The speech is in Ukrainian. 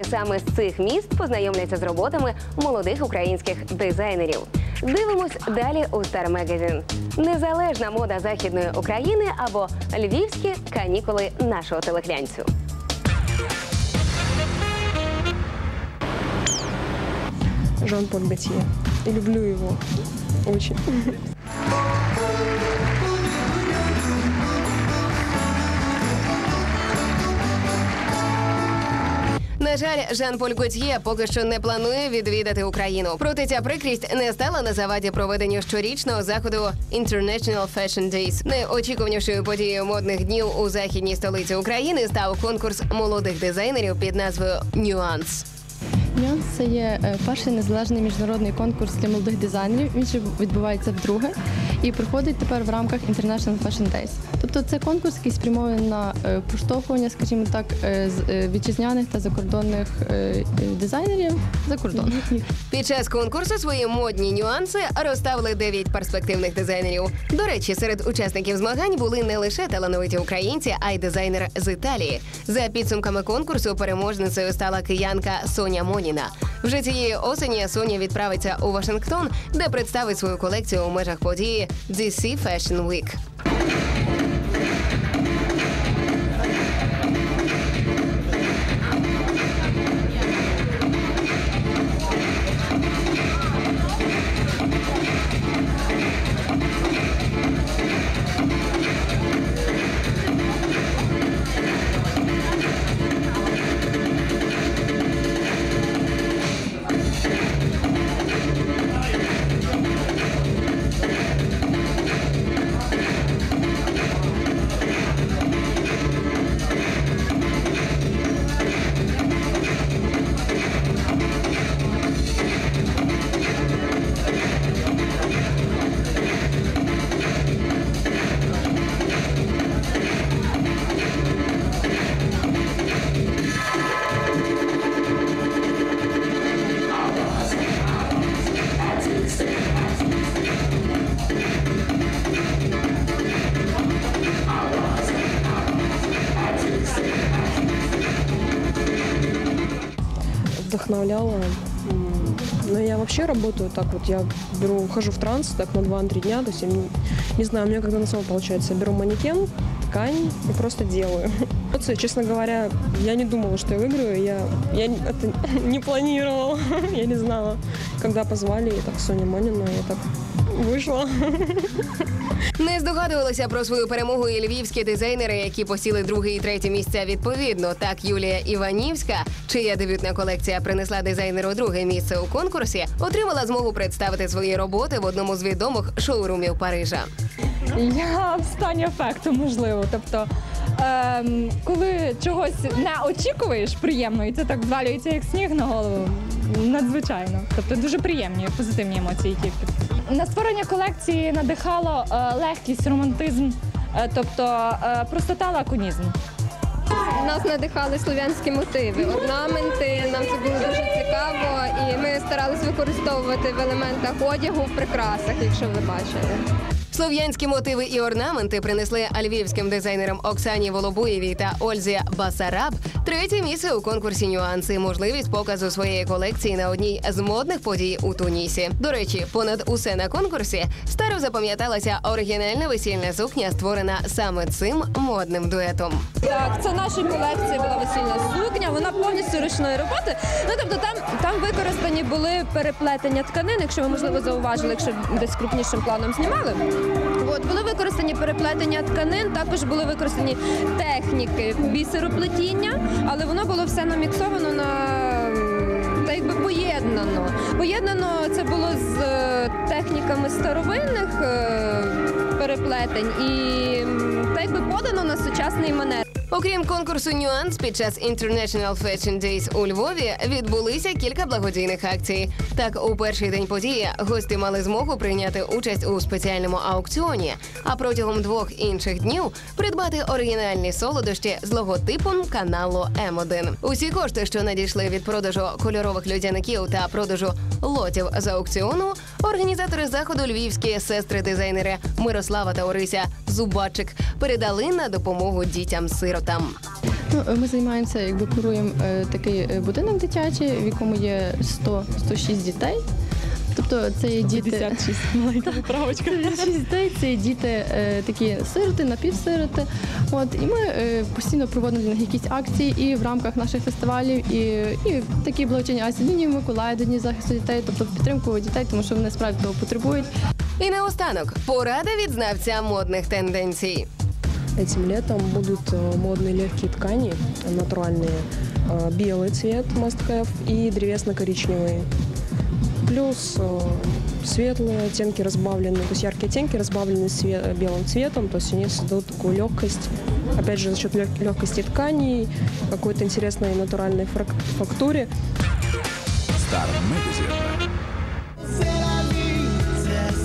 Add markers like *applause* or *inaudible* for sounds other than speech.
Саме з цих міст познайомляться з роботами молодих українських дизайнерів. Дивимось далі у Star Magazine. Незалежна мода західної України або львівські канікули нашого телеглянцю. Жан-Поль Готье. Люблю его очень. *laughs* На жаль, Жан-Поль Готьє поки що не планує відвідати Україну. Проте ця прикрість не стала на заваді проведенню щорічного заходу International Fashion Days. Найочікуванішою подією модних днів у західній столиці України став конкурс молодих дизайнерів під назвою Нюанс. Нюанс це є е, перший незалежний міжнародний конкурс для молодих дизайнерів. Він ще відбувається вдруге і проходить тепер в рамках International Fashion Days. Тобто це конкурс, який спрямований на е, проштовхування, скажімо так, е, е, вітчизняних та закордонних е, е, дизайнерів за кордон. Під час конкурсу свої модні нюанси розставили дев'ять перспективних дизайнерів. До речі, серед учасників змагань були не лише талановиті українці, а й дизайнер з Італії. За підсумками конкурсу переможницею стала киянка Соня Моніна. Вже цієї осені Соня відправиться у Вашингтон, де представить свою колекцію у межах події DC Fashion Week. Вдохновляла. Но я вообще работаю так вот, я беру, ухожу в транс так на 2-3 дня, то есть я не, не знаю, у меня когда на самом получается, я беру манекен, ткань и просто делаю. *laughs* Вот, Честно говоря, я не думала, что я выиграю, я, я это *laughs* не планировала, *laughs* я не знала. Когда позвали, и так Соня Манина, я так вышла. Не здогадувалися про свою перемогу і львівські дизайнери, які посіли друге і третє місця відповідно. Так Юлія Іванівська, чия дебютна колекція принесла дизайнеру друге місце у конкурсі, отримала змогу представити свої роботи в одному з відомих шоурумів Парижа. Я в стані ефекту, можливо. Тобто, ем, коли чогось не очікуєш приємно, і це так звалюється як сніг на голову. Надзвичайно. Тобто дуже приємні, позитивні емоції тільки. На створення колекції надихало е, легкість, романтизм, е, тобто е, простота, лаконізм. Нас надихали слов'янські мотиви, орнаменти. Нам це було дуже цікаво, і ми старалися використовувати в елементах одягу в прикрасах, якщо ви бачили. Слов'янські мотиви і орнаменти принесли львівським дизайнерам Оксані Волобуєвій та Ользі Басараб третє місце у конкурсі нюанси, можливість показу своєї колекції на одній з модних подій у Тунісі. До речі, понад усе на конкурсі старо запам'яталася оригінальна весільна сукня, створена саме цим модним дуетом. Так, це наша колекція була весільна сукня. Вона повністю ручної роботи. Ну тобто там використані були переплетення тканин, якщо ви можливо зауважили, якщо десь крупнішим планом знімали. От були використані переплетення тканин, також були використані техніки бісероплетіння, але воно було все наміксовано на та якби поєднано. Поєднано це було з е, техніками старовинних е, переплетень і та якби подано на сучасний манер. Окрім конкурсу Нюанс під час International Fashion Days у Львові відбулися кілька благодійних акцій. Так, у перший день події гості мали змогу прийняти участь у спеціальному аукціоні, а протягом двох інших днів придбати оригінальні солодощі з логотипом каналу М1. Усі кошти, що надійшли від продажу кольорових людяників та продажу лотів з аукціону, організатори заходу львівські сестри-дизайнери Мирослава та Орися зубачик передали на допомогу дітям-сиротам. Ну, ми займаємося, якби куруємо е, такий е, будинок дитячий, в якому є 100-106 дітей. Тобто це є діти 56, маленька поправочка. 106 дітей, це є діти е, такі сироти, напівсироти. От і ми постійно проводимо для них якісь акції і в рамках наших фестивалів, і, і такі благочинні акції Дні Миколая, до Дні захисту дітей, тобто підтримку дітей, тому що вони справді того потребують. І наостанок порада від знавця модних тенденцій. Этим летом будут э, модные легкие ткани, натуральные, э, белый цвет must have и древесно-коричневый. Плюс э, светлые оттенки разбавленные, то есть яркие оттенки разбавлены све- белым цветом, то есть они создают такую легкость. Опять же, за счет легкости тканей, какой-то интересной натуральной фрак- фактуре. Star Magazine